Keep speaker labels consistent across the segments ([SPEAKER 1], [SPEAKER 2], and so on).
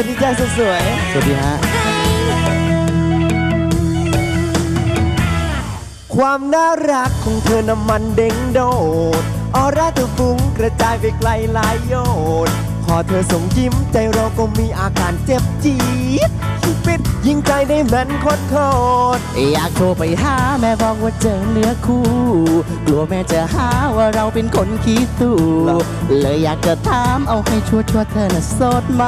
[SPEAKER 1] สุดสวย
[SPEAKER 2] สวัสดีฮะ
[SPEAKER 1] ความน่ารักของเธอน้ำมันเด้งโดด ออร่าเธอฟุ้งกระจายไปไกลหลายโยนพอเธอส่งยิ้มใจเราก็มีอาการเจ็บจี๊ดปิดยิง ใจได้แม่นโคตรโคตร
[SPEAKER 2] อยากโทรไปหาแม่บอกว่าเจอเนื้อคู่ กลัวแม่จะหาว่าเราเป็นคนขี้ตู้เลยอยากจะถามเอาให้ชัวร์ๆเธอน่ะโสดไหม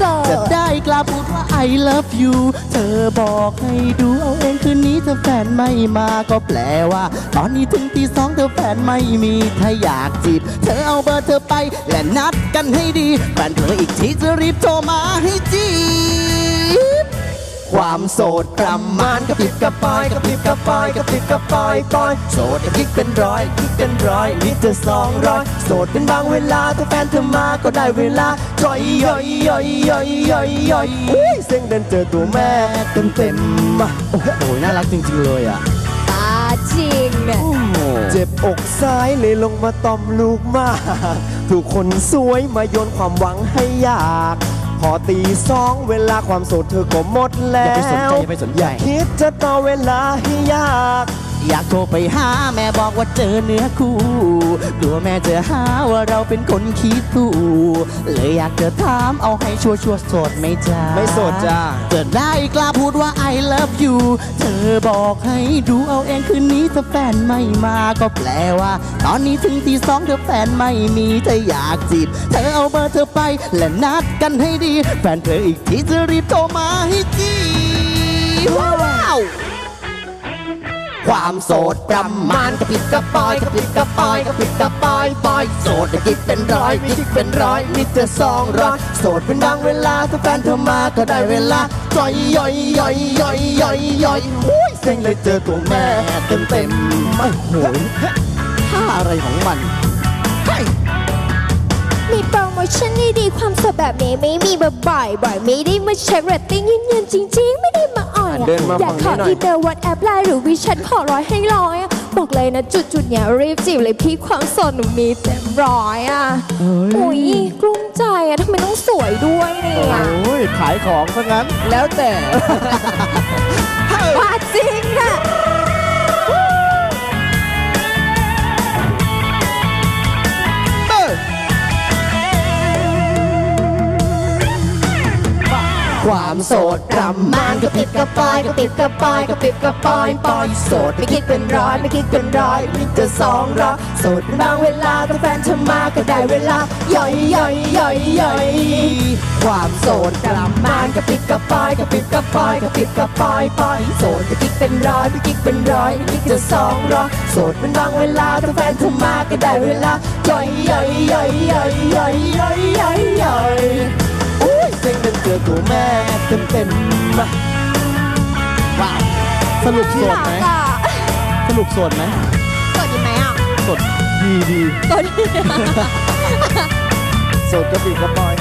[SPEAKER 3] สด
[SPEAKER 2] จะได้กล้าพูดว่า I love you เธอบอกให้ดูเอาเองคืนนี้เธอแฟนไม่มาก็แปลว่า ตอนนี้ถึงตีสองเธอแฟนไม่มีถ้าอยากจีบเธอเอาเบอร์เธอไปและนัดกันให้ดีแฟนเธออีกทีจะรีบโทรมาให้จีบ
[SPEAKER 1] ความโสดประมาณกระปิบกระปายกระปิบกระปายกระปิบกระปายปอยโสดจะคิดเป็นร้อยคิดเป็นร้อยนิดจะสองร้อยโสดเป็นบางเวลาถ้าแฟนเธอมาก็ได้เวลาจ่อยย่อยย่อยย่อยย่อยย่อยอุ้ยเส้นเดินเจอตัวแม่เต็มเต็มๆมาโอ้โห
[SPEAKER 2] โอ้ยน่ารักจริงๆเลยอะ
[SPEAKER 3] ตาจริงอะ
[SPEAKER 2] โอ้โห
[SPEAKER 1] เจ็บอกซ้ายเลยลงมาตอมลูกมากถูกคนสวยมาโยนความหวังให้ยาก พอตีสองเวลาความโสดเธอก็หมดแล้
[SPEAKER 2] อย่าไปสนใจ
[SPEAKER 1] ว
[SPEAKER 2] อย่าไปสนใจ
[SPEAKER 1] คิดจะต่อเวลาให้ยาก
[SPEAKER 2] อยากโทรไปหาแม่บอกว่าเจอเนื้อคู่ กลัวแม่จะหาว่าเราเป็นคนขี้ตู้เลยอยากจะถามเอาให้ชัวร์ชัวร์ๆโสดไหมจ้า
[SPEAKER 1] ไม่โสดจ้า
[SPEAKER 2] จะได้กล้าพูดว่า I love you เธอบอกให้ดูเอาเองคืนนี้ถ้าแฟนไม่มาก็แปลว่า ตอนนี้ถึงตีสองเธอแฟนไม่มีเธออยากจีบเธอเอาเบอร์เธอไปและนัดกันให้ดี แฟนเธออีกทีจะรีบโทรมาให้จีบว้าว ความโสดประมาณกระปิดกระปอยกระปิดกระปอยกระปิดกระปอยปอยโสดจะคิดเป็นร้อยม่คิดเป็นร้อยมิดจะสองร้อยโสดเป็นดังเวลาถ้าแฟนเธอมาก็ได้เวลาจ่อยย่อยย่อยย่อยย่อยย่อยหุ้ยเซ็งเลยเจอตัวแม่เต็มเต็มไม่โหท่าอะไรของมัน
[SPEAKER 3] มีโปรโมชั่นดีๆความสดแบบนี้ไม่มีแบบบ่อยบ่อยๆไม่ได้มาเช็คเรตติ้งยืนยันจริง ๆ ไม่ได้มาอ่อยอะ
[SPEAKER 1] เดินมา
[SPEAKER 3] อยาก
[SPEAKER 1] ฝั่
[SPEAKER 3] ของ
[SPEAKER 1] นี้หน่อย
[SPEAKER 3] อีเมลวัดแอปไลน์หรือวิชันขอร้อยให้ร้อยอะบอกเลยนะจุดจุดๆเนี้ยรีบจีบเลยพี่ความสดหนูมีเต็มร้อยอะอุ้ยกลุ้มใจอะทำไมต้องสวยด้วยเนี่ย
[SPEAKER 2] โอ้ยขายของซะงั้น
[SPEAKER 3] แล้วแต่
[SPEAKER 2] ความโสดประมาณกระปิดกระปอยกระปิดกระปอยกระปิดกระปอยปอยโสดไม่คิดเป็นร้อยไม่คิดเป็นร้อยนิดจะสองร้อยโสดเป็นบางเวลาถ้าแฟนเธอมาก็ได้เวลาย่อยย่อยย่อยย่อยความโสดประมาณกระปิดกระปอยกระปิดกระปอยกระปิดกระปอยปอยโสดไม่คิดเป็นร้อยไม่คิดเป็นร้อยนิดจะสองร้อยโสดเป็นบางเวลาถ้าแฟนเธอมาก็ได้เวลาย่อยย่อยย่อยย่อยย่อยย่อยย่อย
[SPEAKER 1] จอตัวแม่เต็มเต็มๆมา
[SPEAKER 2] ว้าวสรุปโสดไหม
[SPEAKER 3] อะ
[SPEAKER 2] สรุปโสดไหม
[SPEAKER 3] สดอยู่ไหมอะ
[SPEAKER 2] โสดดีดี
[SPEAKER 3] สด
[SPEAKER 1] โสดกระปิดกระปอย